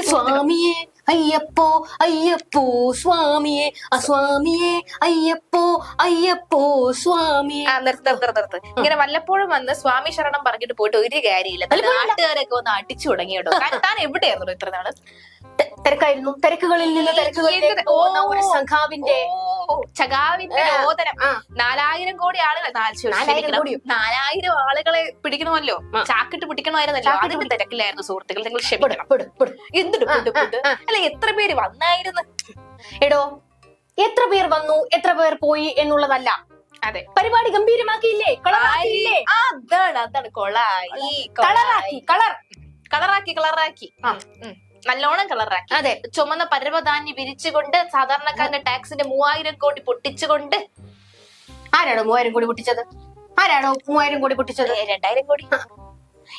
ഞങ്ങൾ എത്തി സ്വാമി സ്വാമിയെ അയ്യപ്പോ അയ്യപ്പോ സ്വാമിയെ ആ സ്വാമിയെ അയ്യപ്പോ അയ്യപ്പോ സ്വാമിയെ. ആ നിർത്ത് നിർത്ത് നിർത്ത് ഇങ്ങനെ വല്ലപ്പോഴും വന്ന് സ്വാമി ശരണം പറഞ്ഞിട്ട് പോയിട്ട് ഒരു കാര്യമില്ല. നാട്ടുകാരൊക്കെ ഒന്ന് അടിച്ചു തുടങ്ങിയിട്ടോ കാരണം താൻ എവിടെയായിരുന്നു ഇത്ര നാൾ? തെ- തിരക്കായിരുന്നു. തിരക്കുകളിൽ നിന്ന് തിരക്കുകളിലേക്ക് പോകുന്ന ഒരു സംഘാവിന്റെ ഓ, ചകാവിന്റെ ഓതരം ആ. നാലായിരം കോടി ആളുകൾ ശരി, നാലായിരം ക്ഷമിക്കണം. കോടിയോ? നാലായിരം ആളുകളെ പിടിക്കണമല്ലോ. ചാക്കിട്ട് പിടിക്കണമായിരുന്നല്ലോ. ചാക്കിട്ട് അതിന്റെ തിരക്കിലായിരുന്നു സുഹൃത്തുക്കൾ. നിങ്ങൾ ക്ഷമിക്കണം. പെട്, പെട്. എന്തിട്ട് ആ, പുട്ട് ആ. അല്ല എത്ര പേര് വന്നായിരുന്നു? എടോ എത്ര പേർ വന്നു എത്ര പേർ പോയി എന്നുള്ളതല്ല. അതെ. പരിപാടി ഗംഭീരമാക്കിയില്ലേ? കളറാക്കിയില്ലേ? അതാണ് അതാണ്. കൊളായി കളറാക്കി കളർ. കളറാക്കി കളറാക്കി. നല്ലോണം കളറാക്കി. അതെ. ചുമന്ന പരവധാന്യം വിരിച്ചുകൊണ്ട് സാധാരണക്കാരന്റെ ടാക്സിന്റെ മൂവായിരം കോടി പൊട്ടിച്ചുകൊണ്ട്. ആരാണോ മൂവായിരം കോടി പൊട്ടിച്ചത്? ആരാണോ മൂവായിരം കോടി പൊട്ടിച്ചത്? രണ്ടായിരം കോടി.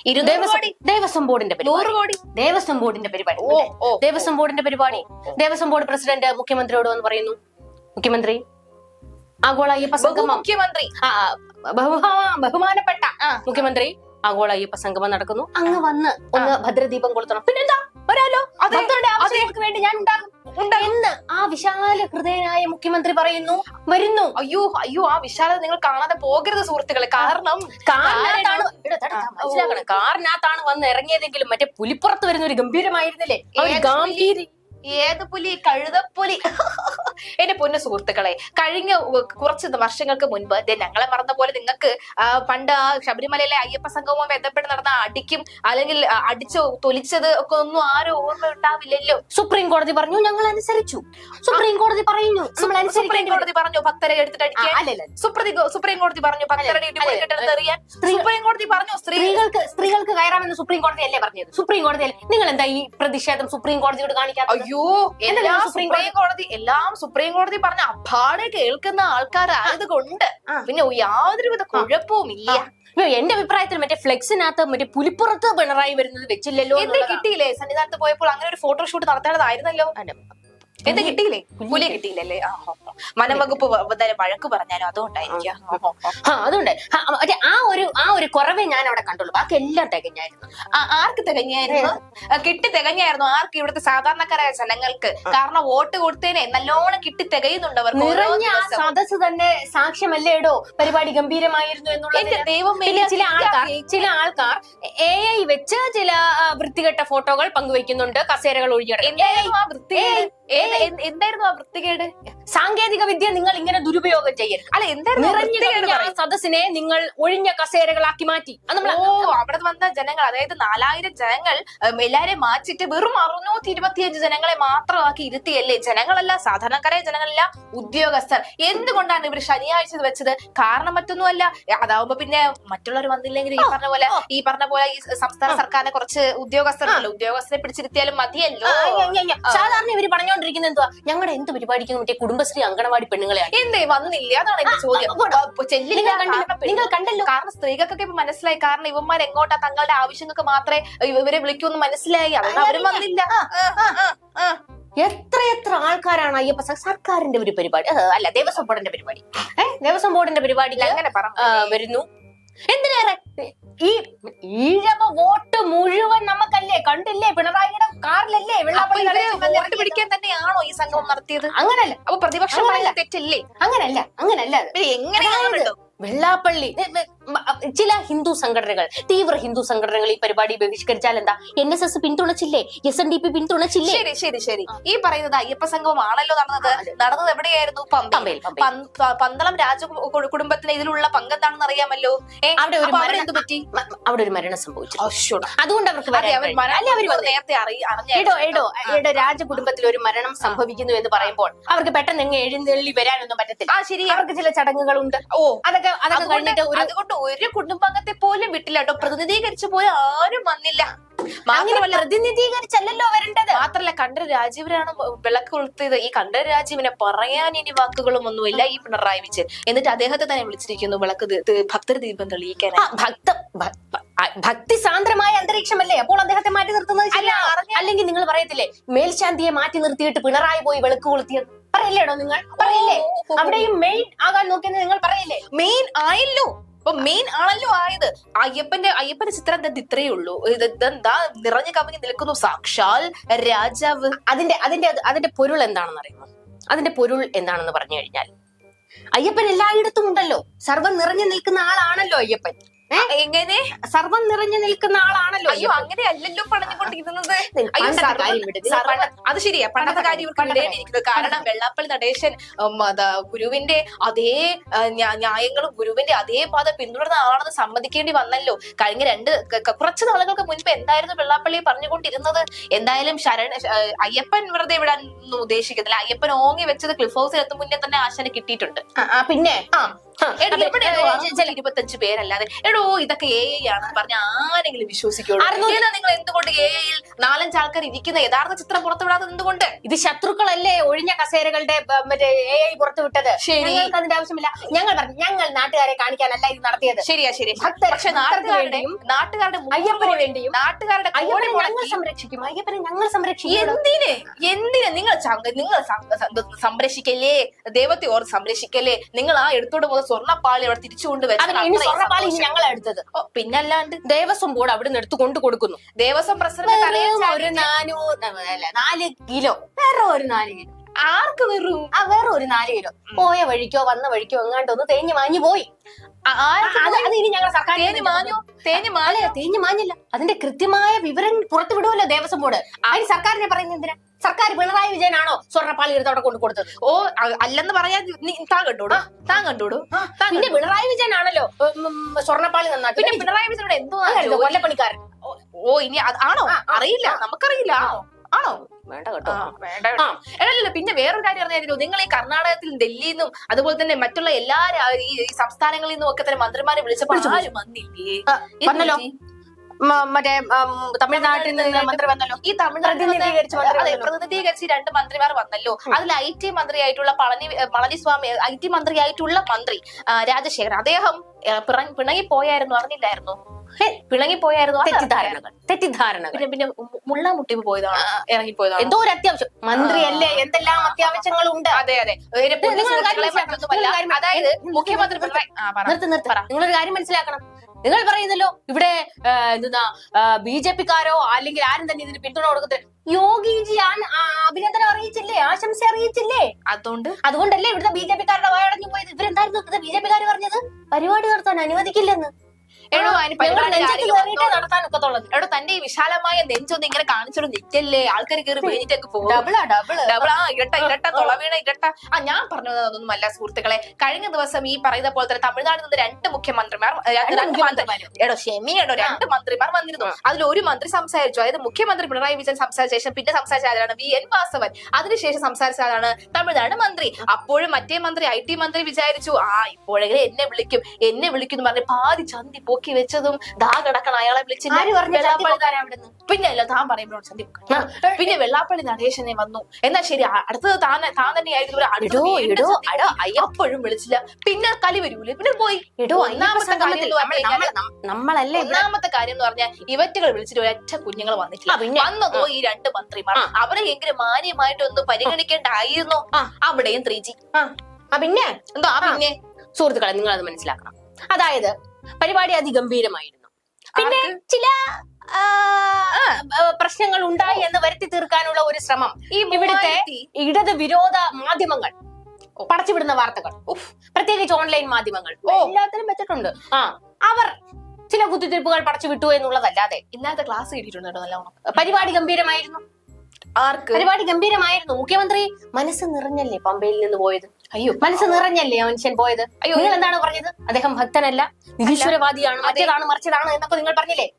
ഇരുന്നൂറ് ദേവസ്വം ബോർഡിന്റെ പരിപാടി. ദേവസ്വം ബോർഡിന്റെ പരിപാടി ദേവസ്വം ബോർഡിന്റെ പരിപാടി. ദേവസ്വം ബോർഡ് പ്രസിഡന്റ് മുഖ്യമന്ത്രിയോട് വന്ന് പറയുന്നു. മുഖ്യമന്ത്രി ആഗോള അയ്യപ്പ സംഗമം മുഖ്യമന്ത്രി ബഹുമാനപ്പെട്ട മുഖ്യമന്ത്രി ആഗോള അയ്യപ്പ സംഗമം നടക്കുന്നു. അങ്ങ് വന്ന് ഒന്ന് ഭദ്രദീപം കൊളുത്തണം. പിന്നെന്താ? വരാലോ. വേണ്ടി ഞാൻ ഉണ്ടാകും. എന്ന് ആ വിശാല ഹൃദയനായ മുഖ്യമന്ത്രി പറയുന്നു. വരുന്നു. അയ്യോ അയ്യോ ആ വിശാലത നിങ്ങൾ കാണാതെ പോകരുത് സുഹൃത്തുക്കളെ. കാരണം കാറിനകത്താണ് മനസ്സിലാക്കണം. കാറിനകത്താണ് വന്ന് ഇറങ്ങിയതെങ്കിലും മറ്റേ പുലിപ്പുറത്ത് വരുന്ന ഒരു ഗംഭീരമായിരുന്നില്ലേ ഒരു ഏത് പുലി? കഴുതപ്പുലി എന്റെ പൊന്ന സുഹൃത്തുക്കളെ കഴിഞ്ഞ കുറച്ച് വർഷങ്ങൾക്ക് മുൻപ് ഞങ്ങളെ മറന്ന പോലെ നിങ്ങൾക്ക് പണ്ട് ആ ശബരിമലയിലെ അയ്യപ്പ സംഘവുമായി ബന്ധപ്പെട്ട് നടന്ന അടിക്കും അല്ലെങ്കിൽ അടിച്ചോ തൊലിച്ചത് ഒക്കെ ഒന്നും ആരും ഓർമ്മ ഉണ്ടാവില്ലല്ലോ സുപ്രീം കോടതി പറഞ്ഞു ഞങ്ങൾ അനുസരിച്ചു. സുപ്രീം കോടതി പറയുന്നു നമ്മൾ സുപ്രീം കോടതി പറഞ്ഞു ഭക്തരെ എടുത്തിട്ട് അടിക്കാൻ സുപ്രീം കോടതി പറഞ്ഞു ഭക്തരുടെ എറിയാൻ സുപ്രീം കോടതി പറഞ്ഞു സ്ത്രീ സ്ത്രീകൾക്ക് സ്ത്രീകൾക്ക് കയറാമെന്ന് സുപ്രീം കോടതി അല്ലേ പറഞ്ഞത്? സുപ്രീം കോടതി അല്ലേ നിങ്ങൾ എന്താ ഈ പ്രതിഷേധം സുപ്രീം കോടതിയോട് കാണിക്കാത്തത്? അയ്യോ എല്ലാം സുപ്രീം കോടതി എല്ലാം സുപ്രീം കോടതി പറഞ്ഞ അപ്പാടെ കേൾക്കുന്ന ആൾക്കാരായത് കൊണ്ട് പിന്നെ പിന്നെ യാതൊരുവിധ കുഴപ്പവും ഇല്ല. എന്റെ അഭിപ്രായത്തിൽ മറ്റേ ഫ്ലെക്സിനകത്ത് മറ്റേ പുലിപ്പുറത്ത് പിണറായി വരുന്നത് വെച്ചില്ലല്ലോ എന്നെ. കിട്ടിയില്ലേ? സന്നിധാനത്ത് പോയപ്പോൾ അങ്ങനെ ഒരു ഫോട്ടോഷൂട്ട് നടത്തേണ്ടതായിരുന്നല്ലോ. എന്താ കിട്ടിയില്ലേ? പുലി കിട്ടിയില്ലല്ലേ. വനം വകുപ്പ് വഴക്ക് പറഞ്ഞാലും? അതുകൊണ്ടായിരിക്കാം ഹോ. ആ മറ്റേ ഒരു ആ ഒരു കുറവേ ഞാൻ അവിടെ കണ്ടുള്ളൂ. ബാക്കി എല്ലാം തികഞ്ഞായിരുന്നു. ആർക്ക് തികഞ്ഞായിരുന്നു? കിട്ടി തികഞ്ഞായിരുന്നു. ആർക്ക് ഇവിടുത്തെ സാധാരണക്കാരായ ജനങ്ങൾക്ക്? കാരണം വോട്ട് കൊടുത്തതിനെ നല്ലോണം കിട്ടി തികയുന്നുണ്ട് അവർക്ക് നിറഞ്ഞ ആ. സദസ് തന്നെ സാക്ഷ്യമല്ലേടോ പരിപാടി ഗംഭീരമായിരുന്നു എന്നുള്ള ദൈവം ചില ആൾക്കാർ ചില ആൾക്കാർ എ ഐ വെച്ച് ചില വൃത്തികെട്ട ഫോട്ടോകൾ പങ്കുവെക്കുന്നുണ്ട്. കസേരകൾ ഒഴിഞ്ഞിടക്കും എന്തായിരുന്നു ആ വൃത്തികേട്? സാങ്കേതിക വിദ്യ നിങ്ങൾ ഇങ്ങനെ ദുരുപയോഗം ചെയ്യരുത്. അല്ല എന്തായിരുന്നു സദസ്സിനെ നിങ്ങൾ ഒഴിഞ്ഞ കസേരകളാക്കി മാറ്റി. ഓ അവിടെ വന്ന ജനങ്ങൾ അതായത് നാലായിരം ജനങ്ങൾ എല്ലാരെ എല്ലാരെയും മാറ്റിട്ട് വെറും അറുന്നൂറ്റി ഇരുപത്തിയഞ്ച് ജനങ്ങളെ മാത്രമാക്കി ഇരുത്തിയല്ലേ? ജനങ്ങളല്ല സാധാരണക്കാരായ ജനങ്ങളല്ല ഉദ്യോഗസ്ഥർ. എന്തുകൊണ്ടാണ് ഇവർ ശനിയാഴ്ച വെച്ചത്? കാരണം മറ്റൊന്നുമല്ല. അതാവുമ്പോ പിന്നെ മറ്റുള്ളവർ വന്നില്ലെങ്കിൽ ഈ പറഞ്ഞ പോലെ ഈ പറഞ്ഞ പോലെ ഈ സംസ്ഥാന സർക്കാരിനെ കുറച്ച് ഉദ്യോഗസ്ഥരുണ്ടല്ലോ. ഉദ്യോഗസ്ഥരെ പിടിച്ചിരുത്തിയാലും മതിയല്ലോ. സാധാരണ ഇവർ പറഞ്ഞുകൊണ്ടിരിക്കുന്നത് എന്തുവാ ഞങ്ങളുടെ എന്ത് പരിപാടിക്കും മറ്റേ കുടുംബശ്രീ അങ്കണവാടി പെണ്ണുങ്ങളെയാണ് എന്തേ വന്നില്ല? അതാണ് എന്റെ ചോദ്യം. ചെല്ലില്ല നിങ്ങൾ കണ്ടില്ല. കാരണം സ്ത്രീകൾക്കൊക്കെ ഇപ്പൊ മനസ്സിലായി. കാരണം ഇവന്മാർ എങ്ങോട്ടാ തങ്ങളുടെ ആവശ്യങ്ങൾക്ക് മാത്രമേ ഇവരെ വിളിക്കൂന്ന് മനസ്സിലായി. അതുകൊണ്ട് അവരും വന്നില്ല. എത്ര എത്ര ആൾക്കാരാണ് അയ്യപ്പ സർക്കാരിന്റെ ഒരു പരിപാടി? അല്ല ദേവസ്വം ബോർഡിന്റെ പരിപാടി. ഏഹ് ദേവസ്വം ബോർഡിന്റെ പരിപാടി അങ്ങനെ വരുന്നു. എന്തിനേറെ ഈ ഈഴവ വോട്ട് മുഴുവൻ നമുക്കല്ലേ? കണ്ടില്ലേ? പിണറായിയുടെ കാറിലല്ലേ വെള്ളാപ്പള്ളി വോട്ട് പിടിക്കാൻ തന്നെയാണോ ഈ സംഗമം നടത്തിയത്? അങ്ങനല്ല. അപ്പൊ പ്രതിപക്ഷം തെറ്റില്ലേ? അങ്ങനല്ല. അങ്ങനല്ല. എങ്ങനെയാണല്ലോ വെള്ളാപ്പള്ളി ചില ഹിന്ദു സംഘടനകൾ തീവ്ര ഹിന്ദു സംഘടനകൾ ഈ പരിപാടി ബഹിഷ്കരിച്ചാൽ എന്താ? എൻ എസ് എസ് പിന്തുണച്ചില്ലേ? എസ് എൻ ഡി പി പിന്തുണച്ചില്ലേ? ശരി ശരി ശരി. ഈ പറയുന്നത് അയ്യപ്പ സംഘം ആണല്ലോ നടന്നത്. നടന്നത് എവിടെയായിരുന്നു? പമ്പയിൽ. പന്തളം രാജ കുടുംബത്തിന് ഇതിലുള്ള പങ്കെന്താണെന്ന് അറിയാമല്ലോ? അവിടെ ഒരു മരണം- പറ്റി? അവിടെ ഒരു മരണം സംഭവിച്ചു. അതുകൊണ്ട് അവർക്ക്? നേരത്തെ അറിയ എടോ എടോ എടോ രാജകുടുംബത്തിൽ ഒരു മരണം സംഭവിക്കുന്നു എന്ന് പറയുമ്പോൾ അവർക്ക് പെട്ടെന്ന് എഴുന്നള്ളി വരാനൊന്നും പറ്റത്തില്ല. ആ ശരി അവർക്ക് ചില ചടങ്ങുകളുണ്ട്. ഓ. അതൊക്കെ അതൊക്കെ കഴിഞ്ഞിട്ട് ഒരു അതുകൊണ്ട് ഒരു കുടുംബാംഗത്തെ പോലും വിട്ടില്ല. കേട്ടോ. പ്രതിനിധീകരിച്ചു പോയ ആരും വന്നില്ല. മാത്രമല്ല പ്രതിനിധീകരിച്ചല്ലോ വരേണ്ടത്. മാത്രല്ല കണ്ടര രാജീവനാണ് വിളക്ക് കൊളുത്തിയത്. ഈ കണ്ടര രാജീവനെ പറയാൻ ഇനി വാക്കുകളും ഒന്നുമില്ല ഈ പിണറായി വിജയൻ. എന്നിട്ട് അദ്ദേഹത്തെ തന്നെ വിളിച്ചിരിക്കുന്നു വിളക്ക് ഭക്തർ ദീപം തെളിയിക്കാൻ. ഭക്തം ഭക്ത സാന്ദ്രമായ അന്തരീക്ഷമല്ലേ? അപ്പോൾ അദ്ദേഹത്തെ മാറ്റി നിർത്തുന്നത് അല്ലെങ്കിൽ നിങ്ങൾ പറയത്തില്ലേ മേൽശാന്തിയെ മാറ്റി നിർത്തിയിട്ട് പിണറായി പോയി വിളക്ക് കൊളുത്തിയത് പറയില്ലേടോ നിങ്ങൾ? പറയില്ലേ. അവിടെയും മെയിൻ ആകാൻ നോക്കിയെന്ന് നിങ്ങൾ പറയില്ലേ? മെയിൻ ആയല്ലോ. ഇപ്പൊ മെയിൻ ആണല്ലോ ആയത് അയ്യപ്പന്റെ അയ്യപ്പന്റെ ചിത്രം എന്താ ഇത്രയേ ഉള്ളൂ ഇത് ഇതെന്താ നിറഞ്ഞു കവിഞ്ഞ് നിൽക്കുന്നു. സാക്ഷാൽ രാജാവ്. അതിന്റെ അതിന്റെ അതിന്റെ പൊരുൾ എന്താണെന്ന് അറിയുമോ അതിന്റെ പൊരുൾ എന്താണെന്ന് പറഞ്ഞു കഴിഞ്ഞാൽ അയ്യപ്പൻ എല്ലായിടത്തും ഉണ്ടല്ലോ. സർവം നിറഞ്ഞു നിൽക്കുന്ന ആളാണല്ലോ അയ്യപ്പൻ. എങ്ങനെ? സർവം നിറഞ്ഞു നിൽക്കുന്ന ആളാണല്ലോ അയ്യോ അങ്ങനെ അല്ലല്ലോ. നിങ്ങൾ അത് ശരിയാ. പണ്ടത്തെ കാര്യം ഇവർക്ക് കാരണം വെള്ളാപ്പള്ളി നടേശൻ ഗുരുവിന്റെ അതേ ന്യായങ്ങളും ഗുരുവിന്റെ അതേ പാത പിന്തുടർന്ന ആളാണെന്ന് സമ്മതിക്കേണ്ടി വന്നല്ലോ. കഴിഞ്ഞ രണ്ട് കുറച്ച് നാളുകൾക്ക് മുൻപ് എന്തായിരുന്നു വെള്ളാപ്പള്ളി പറഞ്ഞുകൊണ്ടിരുന്നത്? എന്തായാലും ശരണ ശ- ആ, അയ്യപ്പൻ വെറുതെ വിടാൻ ഒന്നും ഉദ്ദേശിക്കുന്നില്ല അയ്യപ്പൻ ഓങ്ങി വെച്ചത് ക്ലിഫ് ഹൗസിൽ എത്തും മുന്നേ തന്നെ ആശാന് കിട്ടിയിട്ടുണ്ട്. പിന്നെ? ആ, ഇരുപത്തഞ്ച് പേരല്ലാതെ. എടോ ഇതൊക്കെ എ ഐ ആണെന്ന് പറഞ്ഞ ആരെങ്കിലും വിശ്വസിക്കുള്ളൂ. നിങ്ങൾ എന്തുകൊണ്ട് എ ഐയിൽ നാലഞ്ച് ആൾക്കാർ ഇരിക്കുന്ന? യഥാർത്ഥ ചിത്രം പുറത്തുവിടാതെ എന്തുകൊണ്ട്? ഇത് ശത്രുക്കളല്ലേ ഒഴിഞ്ഞ കസേരകളുടെ മറ്റേ എ ഐ പുറത്തുവിട്ടത്. ഞങ്ങൾക്ക് അതിന്റെ ആവശ്യമില്ല. ഞങ്ങൾ പറഞ്ഞു ഞങ്ങൾ നാട്ടുകാരെ കാണിക്കാനല്ല ഇത് നടത്തിയത്. ശരിയാ ശരി പക്ഷെ നാട്ടുകാരുടെയും നാട്ടുകാരുടെ അയ്യപ്പന് വേണ്ടിയും നാട്ടുകാരുടെ അയ്യപ്പനെ ഞങ്ങൾ മുടക്കി സംരക്ഷിക്കും. അയ്യപ്പനെ ഞങ്ങൾ സംരക്ഷിക്കും. എന്തിന്? എന്തിന്? നിങ്ങൾ നിങ്ങൾ സംരക്ഷിക്കല്ലേ? ദൈവത്തെ ഓർ സംരക്ഷിക്കല്ലേ? നിങ്ങൾ ആ എടുത്തോണ്ട് പോകുന്ന സ്വർണപ്പാളി അവിടെ തിരിച്ചുകൊണ്ട് കൊണ്ടുവരുന്നത് ഇനി ഞങ്ങൾ എടുത്തത് പിന്നല്ലാണ്ട് ദേവസ്വം ബോർഡ് അവിടെ നിന്ന് എടുത്തു കൊണ്ടു കൊടുക്കുന്നു. ദേവസ്വം പ്രസിഡന്റ് ഒരു നാനൂറ് നാല് കിലോ. വേറെ ഒരു നാല് കിലോ. ആർക്ക് വെറും? ആ വേറെ ഒരു നാല് കിലോ. പോയ വഴിക്കോ വന്ന വഴിക്കോ എങ്ങാണ്ടൊന്ന് തേഞ്ഞു വാങ്ങി പോയി. തേഞ്ഞ് മാഞ്ഞു തേഞ്ഞ് മാഞ്ഞു. തേഞ്ഞു മാഞ്ഞില്ല. അതിന്റെ കൃത്യമായ വിവരം പുറത്തു വിടുമല്ലോ ദേവസ്വം ബോർഡ്. അതിന് സർക്കാരിനെ പറയുന്നത് എന്തിനാ? സർക്കാർ പിണറായി വിജയനാണോ സ്വർണപ്പാളി എടുത്ത് അവിടെ കൊണ്ടു കൊടുത്തത്? ഓ അല്ലെന്ന് പറയാൻ താൻ കണ്ടോടോ. താൻ കണ്ടോടൂ. പിന്നെ പിണറായി വിജയനാണല്ലോ സ്വർണപ്പാളി നന്നാക്കി. പിന്നെ പിണറായി വിജയനോട് എന്തോ? കൊല്ലപ്പണിക്കാരൻ. ഓ ഇനി ആണോ? അറിയില്ല നമുക്കറിയില്ല. ആണോ? വേണ്ട കേട്ടോ. വേണ്ട, പിന്നെ വേറൊരു കാര്യം പറഞ്ഞായിരുന്നു നിങ്ങൾ ഈ കർണാടകത്തിൽ ഡൽഹിയിൽ നിന്നും അതുപോലെ തന്നെ മറ്റുള്ള എല്ലാ ഈ സംസ്ഥാനങ്ങളിൽ നിന്നും ഒക്കെ തന്നെ മന്ത്രിമാരെ വിളിച്ചപ്പോൾ ആരും വന്നില്ലേ? മറ്റേ തമിഴ്നാട്ടിൽ നിന്ന് മന്ത്രി വന്നല്ലോ. ഈ തമിഴ്നാട്ടിൽ പ്രതിനിധീകരിച്ച് അതെ രണ്ട് മന്ത്രിമാർ വന്നല്ലോ. അതിൽ ഐ ടി മന്ത്രിയായിട്ടുള്ള പളനി പളനിസ്വാമി ഐ ടി മന്ത്രിയായിട്ടുള്ള മന്ത്രി രാജശേഖരൻ. അദ്ദേഹം പിണങ്ങി പോയായിരുന്നു അറിഞ്ഞില്ലായിരുന്നു? ഹേ, പിണങ്ങി പോയായിരുന്നു അത് തെറ്റിദ്ധാരണകൾ. തെറ്റിദ്ധാരണകൾ. പിന്നെ പിന്നെ മുള്ള മുട്ടി പോയതാണ് ഇറങ്ങി പോയതാണ് എന്തോ ഒരു അത്യാവശ്യം. മന്ത്രി അല്ലേ എന്തെല്ലാം അത്യാവശ്യങ്ങളുണ്ട്. അതെ അതെ. അതായത്. മുഖ്യമന്ത്രി നിർത്തി. നിർത്ത്. നിങ്ങളൊരു കാര്യം മനസ്സിലാക്കണം. നിങ്ങൾ പറയുന്നല്ലോ ഇവിടെ എന്താ ബി ജെ പിക്കാരോ അല്ലെങ്കിൽ ആരും തന്നെ ഇതിന് പിന്തുണ കൊടുക്കത്തില്ല. യോഗിജി അഭിനന്ദനം അറിയിച്ചില്ലേ ആശംസ അറിയിച്ചില്ലേ? അതുകൊണ്ട്? അതുകൊണ്ടല്ലേ ഇവിടുത്തെ ബി ജെ പിക്കാരുടെ വായടഞ്ഞു പോയത്. ഇവരെന്തായിരുന്നു ബി ജെ പിക്കാർ പറഞ്ഞത്? പരിപാടി നടത്താൻ അനുവദിക്കില്ലെന്ന്. എടോ, അതിന് പരിപാടി? എടോ തന്റെ ഈ വിശാലമായ നെഞ്ചൊന്നും ഇങ്ങനെ കാണിച്ചോണ്ട് നിൽക്കല്ലേ ആൾക്കാർ കയറി വേദിയിട്ടൊക്കെ പോകും. ഡബിളാ ഡബിൾ. ഇരട്ട ഇരട്ട തുളവീണ ഇരട്ട. ആ ഞാൻ പറഞ്ഞത് അതൊന്നും അല്ല സുഹൃത്തുക്കളെ. കഴിഞ്ഞ ദിവസം ഈ പറയുന്ന പോലെ തന്നെ തമിഴ്നാട്ടിൽ നിന്ന് രണ്ട് മുഖ്യമന്ത്രിമാർ മന്ത്രി മുഖ്യമന്ത്രിമാര്. എടോ രണ്ട് മന്ത്രിമാർ വന്നിരുന്നു. അതിൽ ഒരു മന്ത്രി സംസാരിച്ചു. അതായത് മുഖ്യമന്ത്രി പിണറായി വിജയൻ സംസാരിച്ച ശേഷം പിന്നെ സംസാരിച്ച ആരാണ് വി എൻ വാസവൻ. അതിനുശേഷം സംസാരിച്ച ആരാണ് തമിഴ്നാട് മന്ത്രി. അപ്പോഴും മറ്റേ മന്ത്രി ഐ ടി മന്ത്രി വിചാരിച്ചു ആ ഇപ്പോഴെങ്കിലും എന്നെ വിളിക്കും എന്നെ വിളിക്കും എന്ന് പറഞ്ഞ് പാതി ചന്തി പൊക്കി വെച്ചതും ദാ കിടക്കണം. അയാളെ വിളിച്ചില്ല? അവിടുന്ന്. പിന്നെ അല്ല താൻ പറയുമ്പോൾ സന്ധ്യ പിന്നെ വെള്ളാപ്പള്ളി നടേശനെ വന്നു. എന്നാ ശരി അടുത്തത് താൻ താൻ തന്നെ ആയിരുന്നു. അപ്പോഴും വിളിച്ചില്ല. പിന്നെ കളി വരൂലേ? പിന്നെ പോയി. ഇടോ ഒന്നാമത്തെ കാര്യം നമ്മളല്ലേ ഒന്നാമത്തെ കാര്യം എന്ന് പറഞ്ഞാൽ ഇവറ്റുകൾ വിളിച്ചിട്ട് ഒരൊറ്റ കുഞ്ഞുങ്ങൾ വന്നിട്ടില്ല. വന്നതോ ഈ രണ്ട് മന്ത്രിമാർ. അവരെ എങ്കിലും മാന്യമായിട്ട് ഒന്ന് പരിഗണിക്കേണ്ടായിരുന്നു. അവിടെയും ത്രീ ജി. ആ. പിന്നെ? എന്തോ ആ പിന്നെ? സുഹൃത്തുക്കളെ നിങ്ങൾ അത് മനസ്സിലാക്കണം. അതായത് പരിപാടി അതിഗംഭീരമായിരുന്നു. പിന്നെ ചില പ്രശ്നങ്ങൾ ഉണ്ടായി എന്ന് വരുത്തി തീർക്കാനുള്ള ഒരു ശ്രമം. ഈ ഇവിടുത്തെ ഇടത് വിരോധ മാധ്യമങ്ങൾ. പടച്ചുവിടുന്ന വാർത്തകൾ. പ്രത്യേകിച്ച് ഓൺലൈൻ മാധ്യമങ്ങൾ. എല്ലാത്തിനും വെച്ചിട്ടുണ്ട്. ആ. അവർ ചില കുത്തിത്തിരിപ്പുകൾ പടച്ചു വിട്ടു എന്നുള്ളതല്ലാതെ. ഇന്നത്തെ ക്ലാസ് കിട്ടിയിട്ടുണ്ട് പരിപാടി ഗംഭീരമായിരുന്നു. ആർക്ക്? പരിപാടി ഗംഭീരമായിരുന്നു. മുഖ്യമന്ത്രി മനസ്സ് നിറഞ്ഞല്ലേ പമ്പയിൽ നിന്ന് പോയത്? അയ്യോ മനസ്സ് നിറഞ്ഞല്ലേ മനുഷ്യൻ പോയത്? അയ്യോ നിങ്ങൾ എന്താണ് പറഞ്ഞത്? അദ്ദേഹം ഭക്തനല്ല. നിരീശ്വരവാദിയാണ്? മറ്റേതാണ് മറിച്ചതാണ് എന്നൊക്കെ നിങ്ങൾ പറഞ്ഞില്ലേ?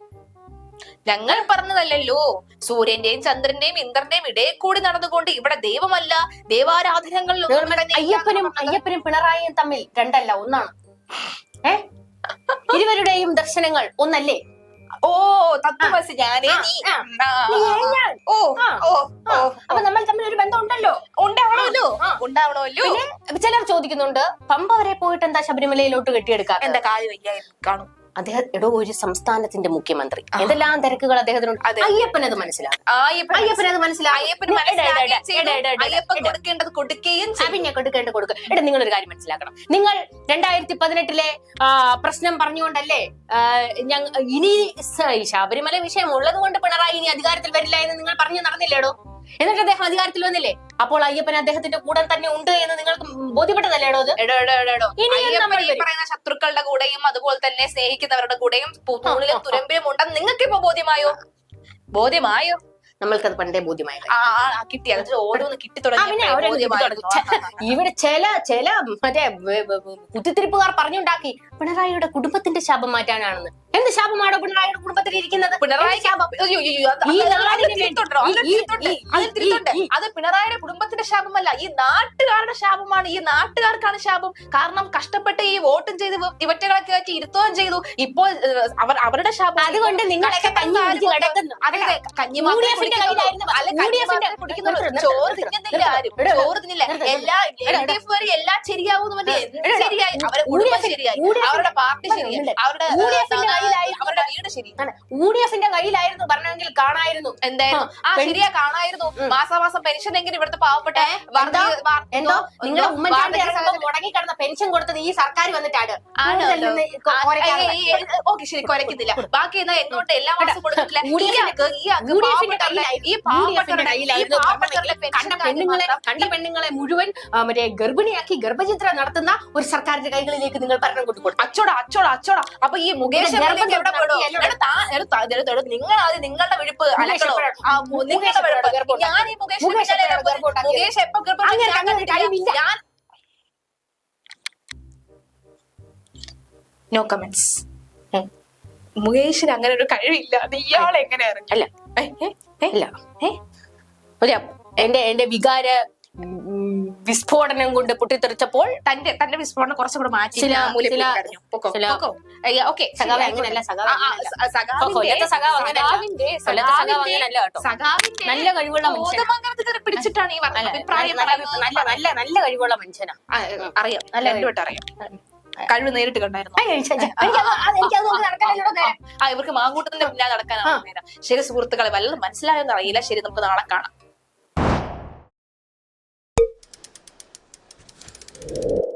ഞങ്ങൾ പറഞ്ഞതല്ലല്ലോ. സൂര്യന്റെയും ചന്ദ്രന്റെയും ഇന്ദ്രന്റെയും ഇടയിൽ കൂടി നടന്നുകൊണ്ട് ഇവിടെ ദൈവമല്ല ദൈവാരാധനകളിൽ അയ്യപ്പനും അയ്യപ്പനും പിണറായിയും തമ്മിൽ രണ്ടല്ല ഒന്നാണ്. ഏ? ഇരുവരുടെയും ദർശനങ്ങൾ ഒന്നല്ലേ? ഓ തത്വമസി ഞാനേ നീ. ഞാൻ. ഓ ഓ ഓ അപ്പൊ നമ്മൾ തമ്മിൽ ഒരു ബന്ധം ഉണ്ടല്ലോ ഉണ്ടാവണമല്ലോ. ഉണ്ടാവണമല്ലോ ചിലർ ചോദിക്കുന്നുണ്ട് പമ്പ വരെ പോയിട്ട് എന്താ ശബരിമലയിലോട്ട് കെട്ടിയെടുക്കാം എന്താ കാൽ വയ്യായി കാണും. അദ്ദേഹം എടോ ഒരു സംസ്ഥാനത്തിന്റെ മുഖ്യമന്ത്രി. എന്തെല്ലാം തിരക്കുകൾ അദ്ദേഹത്തിനുണ്ട്. അയ്യപ്പൻ അത് മനസ്സിലാവും അയ്യപ്പൻ അത് മനസ്സിലാവും കൊടുക്കേണ്ടത് കൊടുക്കുകയും പിന്നെ കൊടുക്കുക എടാ നിങ്ങൾ ഒരു കാര്യം മനസ്സിലാക്കണം. നിങ്ങൾ രണ്ടായിരത്തി പതിനെട്ടിലെ പ്രശ്നം പറഞ്ഞുകൊണ്ടല്ലേ ഇനി ശബരിമല വിഷയം ഉള്ളത് കൊണ്ട് പിണറായി ഇനി അധികാരത്തിൽ വരില്ല എന്ന് നിങ്ങൾ പറഞ്ഞു നടന്നില്ലേടോ എന്നിട്ട് അദ്ദേഹം അധികാരത്തിൽ വന്നില്ലേ? അപ്പോൾ അയ്യപ്പൻ അദ്ദേഹത്തിന്റെ കൂടെ തന്നെ ഉണ്ട് എന്ന് നിങ്ങൾക്ക് ബോധ്യപ്പെട്ടതല്ലേടോ അത്? എടോ എടോ എടോ എടോ. അയ്യപ്പൻ ഈ പറയുന്ന ശത്രുക്കളുടെ കൂടെയും അതുപോലെ തന്നെ സ്നേഹിക്കുന്നവരുടെ കൂടെയും തൂണിലും തുരമ്പിലും ഉണ്ടെന്ന് നിങ്ങൾക്ക് ഇപ്പൊ ബോധ്യമായോ? ബോധ്യമായോ? നമ്മൾക്കത് പണ്ടേ ബോധ്യമായി ഇവിടെ ചില ചില മറ്റേ കുത്തിത്തിരിപ്പുകാർ പറഞ്ഞുണ്ടാക്കി. പിണറായിയുടെ കുടുംബത്തിന്റെ ശാപം മാറ്റാനാണെന്ന്. എന്ത് ശാപമാണോ പിണറായിയുടെ കുടുംബത്തിൽ ഇരിക്കുന്നത്? പിണറായി ശാപം? അത് പിണറായിയുടെ കുടുംബത്തിന്റെ ശാപമല്ല. ഈ നാട്ടുകാരുടെ ശാപമാണ്. ഈ നാട്ടുകാർക്കാണ് ശാപം. കാരണം കഷ്ടപ്പെട്ട് ഈ വോട്ടും ചെയ്ത് ഇവ- ഇവറ്റകളൊക്കെ വെച്ച് ഇരുത്തുകയും ചെയ്തു. ഇപ്പോൾ അവർ അവരുടെ ശാപം അതുകൊണ്ട് നിങ്ങളൊക്കെ കഞ്ഞി കിടക്കുന്നു. അതെ കഞ്ഞി ചോറ് തിന്നുന്നില്ല ആരും. ചോറ് തിന്നില്ല. എല്ലാ നിർത്ത്, എൽ ഡി എഫ് വരെ എല്ലാം ശരിയായി അവരുടെ കുടുംബം ശരിയായി. അവരുടെ പാർട്ടി ശരിയായി. അവരുടെ കയ്യിലായിരുന്നു. അവരുടെ വീട് ശരി. യു ഡി എഫിന്റെ കയ്യിലായിരുന്നു പറഞ്ഞെങ്കിൽ കാണായിരുന്നു. എന്തായാലും ആ, ശരിയാ കാണായിരുന്നു. മാസമാസം പെൻഷൻ എങ്കിലും ഇവിടുത്തെ പാവപ്പെട്ട എന്തോ? നിങ്ങളുടെ? ഉമ്മൻചാണ്ടി മുടങ്ങി കിടന്ന പെൻഷൻ കൊടുത്തത് ഈ സർക്കാർ വന്നിട്ടാണ്. ഓക്കേ ശരി കുറയ്ക്കുന്നില്ല ബാക്കി എന്നാ എങ്ങോട്ട്? എല്ലാ മാസം കൊടുത്തിട്ടില്ല. ഈ കണ്ട? പെണ്ണുങ്ങളെ കണ്ട പെണ്ണുങ്ങളെ മുഴുവൻ മറ്റേ ഗർഭിണിയാക്കി ഗർഭചിത്രം നടത്തുന്ന ഒരു സർക്കാരിന്റെ കൈകളിലേക്ക് നിങ്ങൾ ഭരണം കൊണ്ടുകൊടുത്തു. അച്ചോടാ അച്ചോടാ അച്ചോടാ. അപ്പൊ ഈ മുകേഷ് നിങ്ങൾ ആദ്യം നിങ്ങളുടെ വിഴുപ്പ് നിങ്ങളുടെ വിഴുപ്പ്. ഞാൻ ഈ മുകേഷ് മുകേഷ് എപ്പോ ഞാൻ നോ കമന്റ്സ് മുകേഷിന് അങ്ങനെ ഒരു കഴിവില്ല. അത് ഇയാൾ എങ്ങനെ അല്ല? ഒരു എന്റെ എന്റെ വികാര വിസ്ഫോടനം കൊണ്ട് പൊട്ടിത്തെറിച്ചപ്പോൾ തന്റെ തന്റെ വിസ്ഫോടനം കുറച്ചും കൂടെ മാറ്റി ഓക്കേ, നല്ല കഴിവുള്ള പിടിച്ചിട്ടാണ് ഈ അഭിപ്രായം നല്ല നല്ല കഴിവുള്ള മനുഷ്യനാ. അറിയാം. നല്ല രണ്ടുവട്ടം അറിയാം. കഴിവ് നേരിട്ട് കണ്ടായിരുന്നു? ഇവർക്ക് മാങ്കൂട്ടത്തിന്റെ പിന്നാലെ നടക്കാനാണ് ശരി സുഹൃത്തുക്കളെ വല്ലതും മനസ്സിലായെന്ന് അറിയില്ല. ശരി നമുക്ക് നാളെ കാണാം. you